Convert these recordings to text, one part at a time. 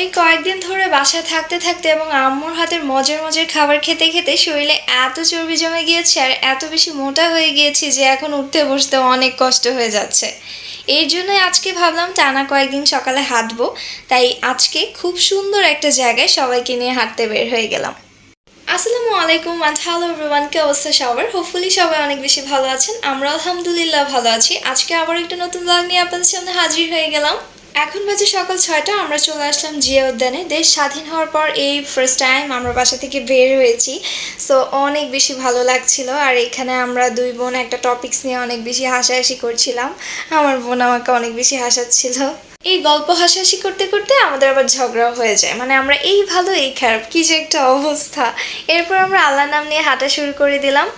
এই কয়েকদিন ধরে বাসায় থাকতে থাকতে এবং আম্মুর হাতের মজার মজার খাবার খেতে খেতে শরীরে এত চর্বি জমে গিয়েছে আর এত বেশি মোটা হয়ে গিয়েছি যে এখন উঠতে বসতে অনেক কষ্ট হয়ে যাচ্ছে। এর জন্যই আজকে ভাবলাম টানা কয়েকদিন সকালে হাঁটবো, তাই আজকে খুব সুন্দর একটা জায়গায় সবাইকে নিয়ে হাঁটতে বের হয়ে গেলাম। আসসালামু আলাইকুম and হ্যালো এভরিওয়ান কি অবস্থা সবার? হোপফুলি সবাই অনেক বেশি ভালো আছেন, আমরা আলহামদুলিল্লাহ ভালো আছি। আজকে আবার একটা নতুন ব্লগ নিয়ে আপনাদের সামনে হাজির হয়ে গেলাম। এখন বাজে সকাল ছয়টা, আমরা চলে আসলাম জিয়া উদ্যানে। দেশ স্বাধীন হওয়ার পর এই ফার্স্ট টাইম আমরা বাসা থেকে বের হয়েছি। সো অনেক বেশি ভালো লাগছিল। আর এখানে আমরা দুই বোন একটা টপিকস নিয়ে অনেক বেশি হাসাহাসি করছিলাম। আমার বোন আমাকে অনেক বেশি হাসাচ্ছিল। এই গল্প হাসাহাসি করতে করতে আমাদের আবার ঝগড়া হয়ে যায়। মানে আমরা এই ভালো, এই খারাপ, কি যে একটা অবস্থা। এরপর আমরা আল্লাহ নাম নিয়ে হাঁটা শুরু করে দিলাম।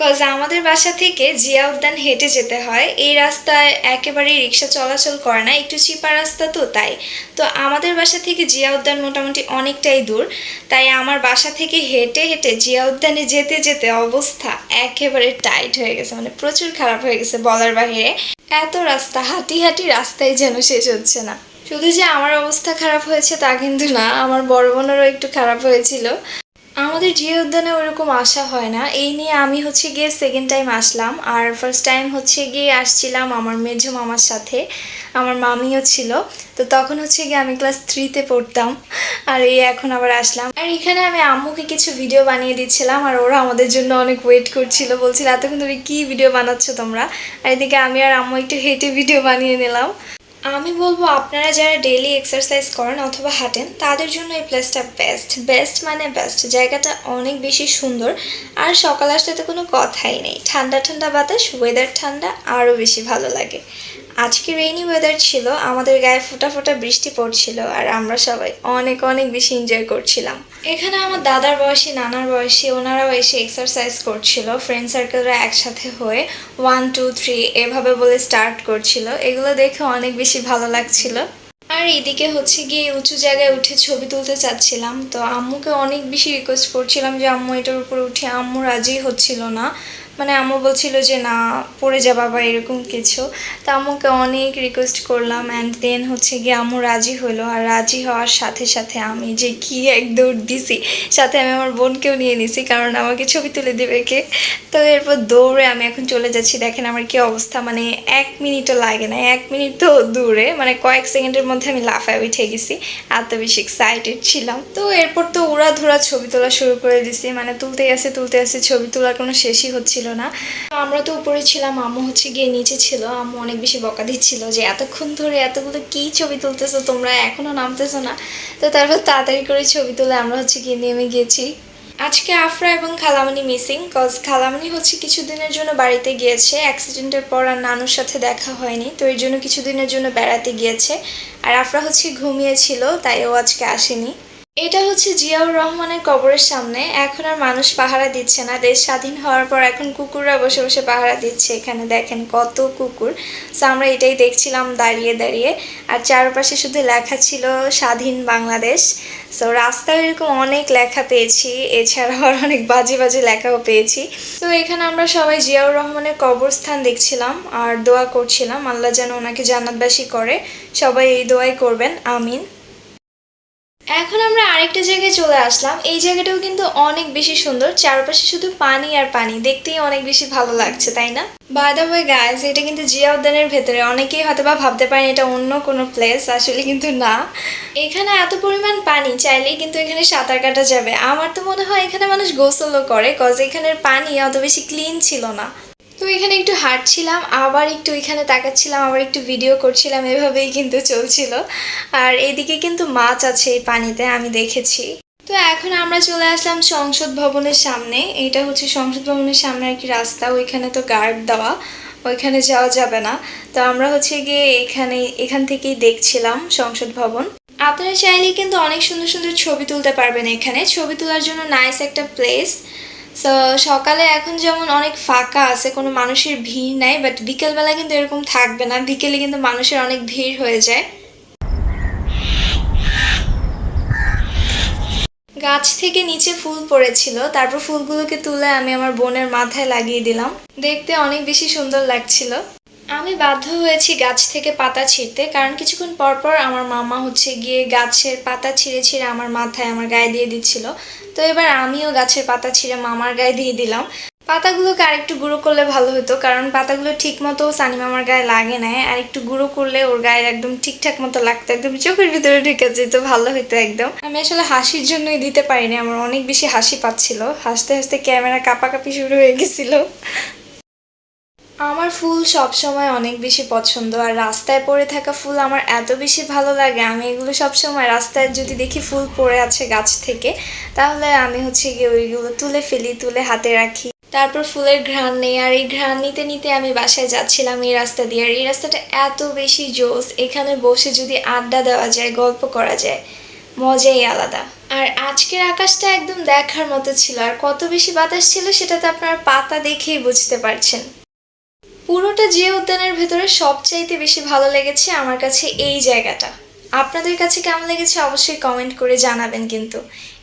কজ আমাদের বাসা থেকে জিয়া উদ্যান হেঁটে যেতে হয়। এই রাস্তায় একেবারেই রিক্সা চলাচল করে না, একটু চিপা রাস্তা তো তাই। তো আমাদের বাসা থেকে জিয়া উদ্যান মোটামুটি অনেকটাই দূর। তাই আমার বাসা থেকে হেঁটে হেঁটে জিয়া উদ্যানে যেতে যেতে অবস্থা একেবারে টাইট হয়ে গেছে মানে প্রচুর খারাপ হয়ে গেছে বলার বাহিরে। এত রাস্তা, হাঁটি হাঁটি রাস্তায় যেন শেষ হচ্ছে না। শুধু যে আমার অবস্থা খারাপ হয়েছে তা কিন্তু না, আমার বড় বোনেরও একটু খারাপ হয়েছিল। আমাদের জিয়া উদ্যানে ওরকম আসা হয় না। এই নিয়ে আমি হচ্ছে গিয়ে সেকেন্ড টাইম আসলাম। আর ফার্স্ট টাইম হচ্ছে গিয়ে আসছিলাম আমার মেঝো মামার সাথে। আমার মামিও ছিল। তো তখন হচ্ছে গিয়ে আমি ক্লাস থ্রিতে পড়তাম। আর এই এখন আবার আসলাম। আর এখানে আমি আম্মুকে কিছু ভিডিও বানিয়ে দিচ্ছিলাম। আর ওরা আমাদের জন্য অনেক ওয়েট করছিল। বলছিল, এতক্ষণ ধরে কী ভিডিও বানাচ্ছ তোমরা? আর এদিকে আমি আর আম্মু একটু হেঁটে ভিডিও বানিয়ে নিলাম। আমি বলব আপনারা যারা ডেইলি এক্সারসাইজ করেন অথবা হাঁটেন, তাদের জন্য এই প্লেসটা বেস্ট বেস্ট মানে বেস্ট জায়গাটা অনেক বেশি সুন্দর। আর সকাল আসতে তো কোনো কথাই নেই। ঠান্ডা ঠান্ডা বাতাস ওয়েদার ঠান্ডা আরও বেশি ভালো লাগে। আজকে রেইনি ওয়েদার ছিল, আমাদের গায়ে ফোটা ফোটা বৃষ্টি পড়ছিল আর আমরা সবাই অনেক অনেক বেশি এনজয় করছিলাম। এখানে আমার দাদার বয়সী, নানার বয়সী, ওনারাও এসে এক্সারসাইজ করছিল ফ্রেন্ড সার্কেলরা একসাথে হয়ে ওয়ান টু থ্রি এভাবে বলে স্টার্ট করছিল। এগুলো দেখে অনেক বেশি ভালো লাগছিল। আর এদিকে হচ্ছে গিয়ে উঁচু জায়গায় উঠে ছবি তুলতে চাচ্ছিলাম, তো আম্মুকে অনেক বেশি রিকোয়েস্ট করছিলাম যে, আম্মু, এটার উপর উঠে আম্মু রাজি হচ্ছিল না। মানে আম্মু বলছিল যে, না, পড়ে যাবা বা এরকম কিছু। তা আম্মুকে অনেক রিকোয়েস্ট করলাম অ্যান্ড দেন হচ্ছে গিয়ে আম্মু রাজি হলো। আর রাজি হওয়ার সাথে সাথে আমি যে কি এক দৌড় দিছি, সাথে আমি আমার বোনকেও নিয়ে নিছি, কারণ আমাকে ছবি তুলে দেবে কে? তো এরপর দৌড়ে আমি এখন চলে যাচ্ছি। দেখেন আমার কি অবস্থা মানে এক মিনিটও লাগে না, এক মিনিট তো দূরে মানে কয়েক সেকেন্ডের মধ্যে আমি লাফায় উঠে গেছি, এত বেশি এক্সাইটেড ছিলাম। তো এরপর তো উড়া ধরা ছবি তোলা শুরু করে দিছি মানে তুলতে আসে তুলতে আসে ছবি তোলার কোনো শেষই হচ্ছিল না। আমরা তো উপরে ছিলাম, আম্মু হচ্ছে গিয়ে নিচে ছিল। আম্মু অনেক বেশি বকা দিচ্ছিল যে, এতক্ষণ ধরে এতগুলো কি ছবি তুলতেছো? তোমরা এখনও নামতেছো না? তো তারপর তাড়াতাড়ি করে ছবি তুলে আমরা হচ্ছে গিয়ে নেমে গিয়েছি। আজকে আফরা এবং খালামণি মিসিং কজ খালামণি হচ্ছে কিছুদিনের জন্য বাড়িতে গিয়েছে। অ্যাক্সিডেন্টের পর আর নানুর সাথে দেখা হয়নি। তো এর জন্য কিছুদিনের জন্য বেড়াতে গিয়েছে। আর আফরা হচ্ছে ঘুমিয়েছিল তাই ও আজকে আসেনি। এটা হচ্ছে জিয়াউর রহমানের কবরের সামনে। এখন আর মানুষ পাহারা দিচ্ছে না। দেশ স্বাধীন হওয়ার পর এখন কুকুররা বসে বসে পাহারা দিচ্ছে। এখানে দেখেন কত কুকুর। সো আমরা এটাই দেখছিলাম দাঁড়িয়ে দাঁড়িয়ে। আর চারপাশে শুধু লেখা ছিল স্বাধীন বাংলাদেশ। সো রাস্তায় এরকম অনেক লেখা পেয়েছি। এছাড়াও আর অনেক বাজে বাজে লেখাও পেয়েছি। তো এখানে আমরা সবাই জিয়াউর রহমানের কবরস্থান দেখছিলাম আর দোয়া করছিলাম। আল্লাহ যেন ওনাকে জান্নাতবাসী করে। সবাই এই দোয়াই করবেন। আমিন। এখন আমরা আরেকটা জায়গায় চলে আসলাম। এই জায়গাটাও কিন্তু অনেক বেশি সুন্দর। চারপাশে শুধু পানি আর পানি। দেখতেই অনেক বেশি ভালো লাগছে, তাই না? বাই দ্য গাইজ এটা কিন্তু জিয়া উদ্যানের ভেতরে। অনেকেই হয়তো বা ভাবতে পারেন এটা অন্য কোনো প্লেস আসলে কিন্তু না। এখানে এত পরিমাণ পানি, চাইলেই কিন্তু এখানে সাঁতার কাটা যাবে। আমার তো মনে হয় এখানে মানুষ গোসলও করে কজ এখানের পানি অত বেশি ক্লিন ছিল না। তো এখানে একটু হাঁটছিলাম, আবার একটু এখানে তাকাচ্ছিলাম, আবার একটু ভিডিও করছিলাম, এভাবেই কিন্তু চলছিল। আর এদিকে কিন্তু মাছ আছে এই পানিতে, আমি দেখেছি। তো এখন আমরা চলে আসলাম সংসদ ভবনের সামনে। এটা হচ্ছে সংসদ ভবনের সামনে আর কি রাস্তা, ওইখানে তো গার্ড দেওয়া, ওইখানে যাওয়া যাবে না। তো আমরা হচ্ছে গিয়ে এখানে, এখান থেকেই দেখছিলাম সংসদ ভবন। আপনারা চাইলেই কিন্তু অনেক সুন্দর সুন্দর ছবি তুলতে পারবেন এখানে। ছবি তোলার জন্য নাইস একটা প্লেস সো সকালে এখন যেমন অনেক ফাঁকা আছে, কোনো মানুষের ভিড় নাই বাট বিকেলবেলা কিন্তু এরকম থাকবে না। বিকেলে কিন্তু মানুষের অনেক ভিড় হয়ে যায়। গাছ থেকে নিচে ফুল পড়েছিল। তারপর ফুলগুলোকে তুলে আমি আমার বোনের মাথায় লাগিয়ে দিলাম। দেখতে অনেক বেশি সুন্দর লাগছিল। আমি বাধ্য হয়েছি গাছ থেকে পাতা ছিঁড়তে, কারণ কিছুক্ষণ পর পর আমার মামা হচ্ছে গিয়ে গাছের পাতা ছিঁড়ে ছিঁড়ে আমার মাথায় আমার গায়ে দিয়ে দিচ্ছিল। তো এবার আমিও গাছের পাতা ছিঁড়ে মামার গায়ে দিয়ে দিলাম। পাতাগুলোকে আরেকটু গুঁড়ো করলে ভালো হতো, কারণ পাতাগুলো ঠিক মতো সানি মামার গায়ে লাগে না আর একটু গুঁড়ো করলে ওর গায়ে একদম ঠিকঠাক মতো লাগতো, একদম চোখের ভিতরে ঢুকে যেত, ভালো হতো একদম। আমি আসলে হাসির জন্যই দিতে পারিনি, আমার অনেক বেশি হাসি পাচ্ছিল। হাসতে হাসতে ক্যামেরা কাঁপাকাঁপি শুরু হয়ে গেছিল। আমার ফুল সব সময় অনেক বেশি পছন্দ, আর রাস্তায় পড়ে থাকা ফুল আমার এত বেশি ভালো লাগে। আমি এগুলো সব সময় রাস্তায় যদি দেখি ফুল পড়ে আছে গাছ থেকে, তাহলে আমি হচ্ছে গিয়ে ওইগুলো তুলে ফেলি, তুলে হাতে রাখি। তারপর ফুলের ঘ্রাণ নেই, আর এই ঘ্রাণ নিতে নিতে আমি বাসায় যাচ্ছিলাম এই রাস্তা দিয়ে, আর এই রাস্তাটা এত বেশি জোস, এখানে বসে যদি আড্ডা দেওয়া যায়, গল্প করা যায়, মজাই আলাদা। আর আজকের আকাশটা একদম দেখার মতো ছিল, আর কত বেশি বাতাস ছিল সেটা তো আপনার পাতা দেখেই বুঝতে পারছেন। পুরোটা জিয়া উদ্যানের ভেতরে সবচাইতে বেশি ভালো লেগেছে আমার কাছে এই জায়গাটা। আপনাদের কাছে কেমন লেগেছে অবশ্যই কমেন্ট করে জানাবেন কিন্তু।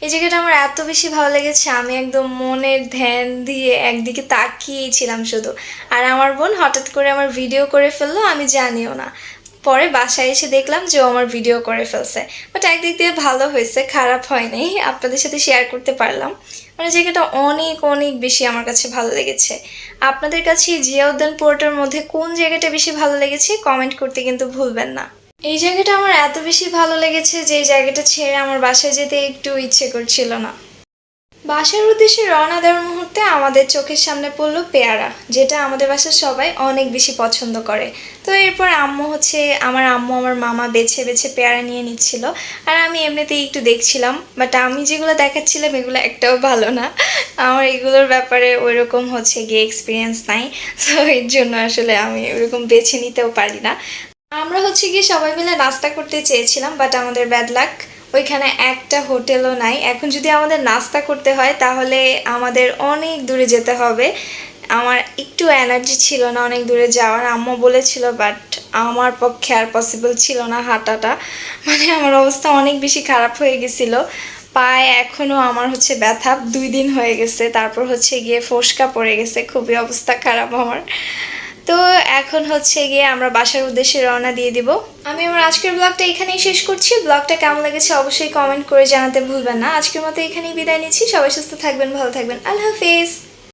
এই জায়গাটা আমার এত বেশি ভালো লেগেছে, আমি একদম মনের ধ্যান দিয়ে একদিকে তাকিয়েই ছিলাম শুধু। আর আমার বোন হঠাৎ করে আমার ভিডিও করে ফেলল, আমি জানিও না। পরে বাসায় এসে দেখলাম যে ও আমার ভিডিও করে ফেলছে। বাট একদিক দিয়ে ভালো হয়েছে, খারাপ হয়নি, আপনাদের সাথে শেয়ার করতে পারলাম। মানে জায়গাটা অনেক অনেক বেশি আমার কাছে ভালো লেগেছে। আপনাদের কাছে জিয়া উদ্যান পোর্টের মধ্যে কোন জায়গাটা বেশি ভালো লেগেছে কমেন্ট করতে কিন্তু ভুলবেন না। এই জায়গাটা আমার এত বেশি ভালো লেগেছে যে এই জায়গাটা ছেড়ে আমার বাসায় যেতে একটু ইচ্ছে করছিল না। বাসার উদ্দেশ্যে রওনা দেওয়ার মুহূর্তে আমাদের চোখের সামনে পড়ল পেয়ারা, যেটা আমাদের বাসার সবাই অনেক বেশি পছন্দ করে। তো এরপর আম্মু হচ্ছে, আমার আম্মু আমার মামা বেছে বেছে পেয়ারা নিয়ে নিচ্ছিল। আর আমি এমনিতেই একটু দেখছিলাম বাট আমি যেগুলো দেখাচ্ছিলাম, এগুলো একটাও ভালো না। আমার এগুলোর ব্যাপারে ওইরকম হচ্ছে গিয়ে এক্সপিরিয়েন্স নাই তো এর জন্য আসলে আমি ওরকম বেছে নিতেও পারি না। আমরা হচ্ছে গিয়ে সবাই মিলে নাস্তা করতে চেয়েছিলাম বাট আমাদের ব্যাড লাক ওইখানে একটা হোটেলও নাই। এখন যদি আমাদের নাস্তা করতে হয়, তাহলে আমাদের অনেক দূরে যেতে হবে। আমার একটু এনার্জি ছিল না অনেক দূরে যাওয়ার। আম্মু বলেছিল বাট আমার পক্ষে আর পসিবল ছিল না হাঁটাটা। মানে আমার অবস্থা অনেক বেশি খারাপ হয়ে গেছিল। পায়ে এখনও আমার হচ্ছে ব্যথা। দুই দিন হয়ে গেছে। তারপর হচ্ছে গিয়ে ফোসকা পড়ে গেছে। খুবই অবস্থা খারাপ আমার। তো এখন হচ্ছে গিয়ে আমরা বাসার উদ্দেশ্যে রওনা দিয়ে দিব। আমি আমার আজকের ব্লগটা এখানেই শেষ করছি। ব্লগটা কেমন লেগেছে অবশ্যই কমেন্ট করে জানাতে ভুলবেন না। আজকের মতো এখানেই বিদায় নিচ্ছি। সবাই সুস্থ থাকবেন, ভালো থাকবেন। আল্লাহ হাফিজ।